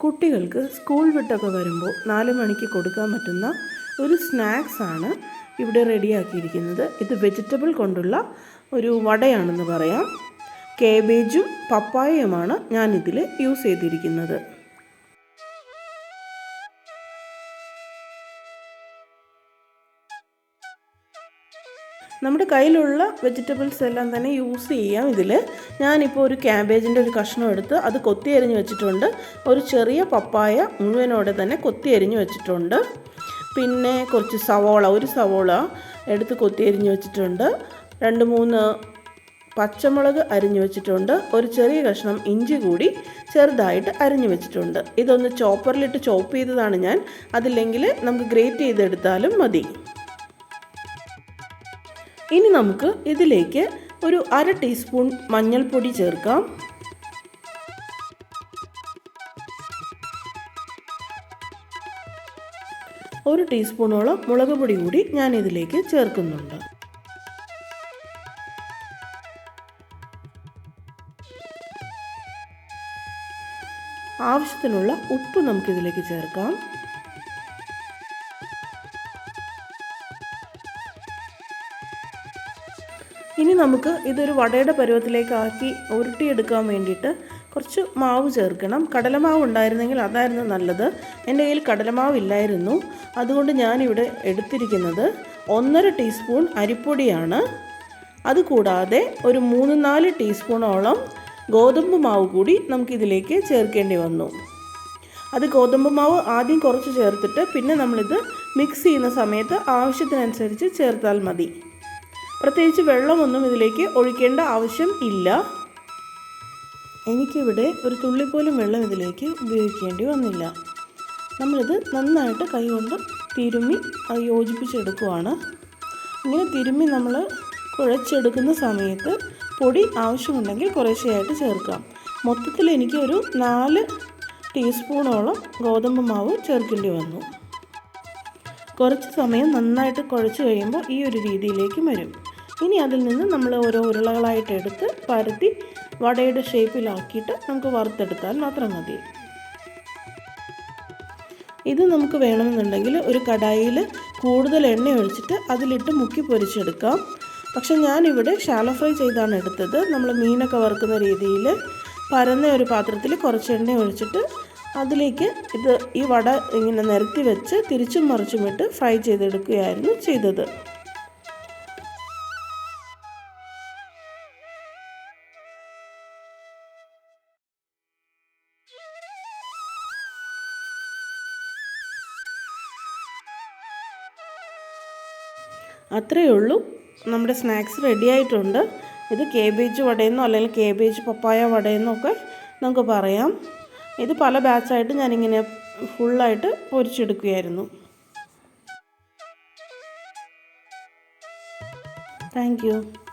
കുട്ടികൾക്ക് സ്കൂൾ വിട്ടൊക്കെ വരുമ്പോൾ നാല് മണിക്ക് കൊടുക്കാൻ പറ്റുന്ന ഒരു സ്നാക്സ് ആണ് ഇവിടെ റെഡിയാക്കിയിരിക്കുന്നത്. ഇത് വെജിറ്റബിൾ കൊണ്ടുള്ള ഒരു വടയാണെന്ന് പറയാം. കേബേജും പപ്പായയുമാണ് ഞാനിതിൽ യൂസ് ചെയ്തിരിക്കുന്നത്. നമ്മുടെ കയ്യിലുള്ള വെജിറ്റബിൾസ് എല്ലാം തന്നെ യൂസ് ചെയ്യാം ഇതിൽ ഞാനിപ്പോൾ ഒരു ക്യാബേജിന്റെ ഒരു കഷ്ണം എടുത്ത് അത് കൊത്തി അരിഞ്ഞ് വെച്ചിട്ടുണ്ട്. ഒരു ചെറിയ പപ്പായ മുഴുവനോടെ തന്നെ കൊത്തി അരിഞ്ഞ് വെച്ചിട്ടുണ്ട്. പിന്നെ കുറച്ച് സവോള ഒരു സവോള എടുത്ത് കൊത്തി അരിഞ്ഞ് വെച്ചിട്ടുണ്ട്. രണ്ട് മൂന്ന് പച്ചമുളക് അരിഞ്ഞു വെച്ചിട്ടുണ്ട്. ഒരു ചെറിയ കഷ്ണം ഇഞ്ചി കൂടി ചെറുതായിട്ട് അരിഞ്ഞു വെച്ചിട്ടുണ്ട്. ഇതൊന്ന് ചോപ്പറിലിട്ട് ചോപ്പ് ചെയ്തതാണ് ഞാൻ. അതില്ലെങ്കിൽ നമുക്ക് ഗ്രേറ്റ് ചെയ്തെടുത്താലും മതി. ഇനി നമുക്ക് ഇതിലേക്ക് ഒരു അര ടീസ്പൂൺ മഞ്ഞൾപ്പൊടി ചേർക്കാം. ഒരു ടീസ്പൂണോളം മുളക് പൊടി കൂടി ഞാൻ ഇതിലേക്ക് ചേർക്കുന്നുണ്ട്. ആവശ്യത്തിനുള്ള ഉപ്പ് നമുക്കിതിലേക്ക് ചേർക്കാം. ഇനി നമുക്ക് ഇതൊരു വടയുടെ പരുവത്തിലേക്ക് ആക്കി ഉരുട്ടിയെടുക്കാൻ വേണ്ടിയിട്ട് കുറച്ച് മാവ് ചേർക്കണം. കടലമാവ് ഉണ്ടായിരുന്നെങ്കിൽ അതായിരുന്നു നല്ലത്. എന്റെ കയ്യിൽ കടലമാവ് ഇല്ലായിരുന്നു. അതുകൊണ്ട് ഞാനിവിടെ എടുത്തിരിക്കുന്നത് ഒന്നര ടീസ്പൂൺ അരിപ്പൊടിയാണ്. അതുകൂടാതെ ഒരു മൂന്ന് നാല് ടീസ്പൂണോളം ഗോതമ്പ് മാവ് കൂടി നമുക്കിതിലേക്ക് ചേർക്കേണ്ടി വന്നു. അത് ഗോതമ്പ് മാവ് ആദ്യം കുറച്ച് ചേർത്തിട്ട് പിന്നെ നമ്മളിത് മിക്സ് ചെയ്യുന്ന സമയത്ത് ആവശ്യത്തിനനുസരിച്ച് ചേർത്താൽ മതി. പ്രത്യേകിച്ച് വെള്ളമൊന്നും ഇതിലേക്ക് ഒഴിക്കേണ്ട ആവശ്യം ഇല്ല. എനിക്കിവിടെ ഒരു തുള്ളി പോലും വെള്ളം ഇതിലേക്ക് ഉപയോഗിക്കേണ്ടി വന്നില്ല. നമ്മളിത് നന്നായിട്ട് കൈകൊണ്ട് തിരുമ്മി അത് യോജിപ്പിച്ചെടുക്കുവാണ്. ഇങ്ങനെ തിരുമ്മി നമ്മൾ കുഴച്ചെടുക്കുന്ന സമയത്ത് പൊടി ആവശ്യമുണ്ടെങ്കിൽ കുറേശ്ശെയായിട്ട് ചേർക്കാം. മൊത്തത്തിൽ എനിക്ക് ഒരു നാല് ടീസ്പൂണോളം ഗോതമ്പ് മാവ് ചേർക്കേണ്ടി വന്നു. കുറച്ച് സമയം നന്നായിട്ട് കുഴച്ച് കഴിയുമ്പോൾ ഈ ഒരു രീതിയിലേക്ക് വരും. ഇനി അതിൽ നിന്ന് നമ്മൾ ഓരോ ഉരുളകളായിട്ട് എടുത്ത് പരത്തി വടയുടെ ഷേപ്പിലാക്കിയിട്ട് നമുക്ക് വറുത്തെടുത്താൽ മാത്രം മതി. ഇത് നമുക്ക് വേണമെന്നുണ്ടെങ്കിൽ ഒരു കടായിൽ കൂടുതൽ എണ്ണ ഒഴിച്ചിട്ട് അതിലിട്ട് മുക്കി പൊരിച്ചെടുക്കാം. പക്ഷെ ഞാനിവിടെ ഷാലോ ഫ്രൈ ചെയ്താണ് എടുത്തത്. നമ്മൾ മീനൊക്കെ വറുക്കുന്ന രീതിയിൽ പരന്ന ഒരു പാത്രത്തിൽ കുറച്ച് എണ്ണ ഒഴിച്ചിട്ട് അതിലേക്ക് ഇത് ഈ വട ഇങ്ങനെ നിരത്തി വെച്ച് തിരിച്ചും മറിച്ചുമിട്ട് ഫ്രൈ ചെയ്തെടുക്കുകയായിരുന്നു ചെയ്തത്. അത്രയേ ഉള്ളൂ. നമ്മുടെ സ്നാക്സ് റെഡി ആയിട്ടുണ്ട്. ഇത് കേബേജ് വടയെന്നോ അല്ലെങ്കിൽ കേബേജ് പപ്പായ വടയെന്നോ ഒക്കെ നമുക്ക് പറയാം. ഇത് പല ബാച്ചായിട്ട് ഞാനിങ്ങനെ ഫുള്ളായിട്ട് പൊരിച്ചെടുക്കുകയായിരുന്നു. Thank you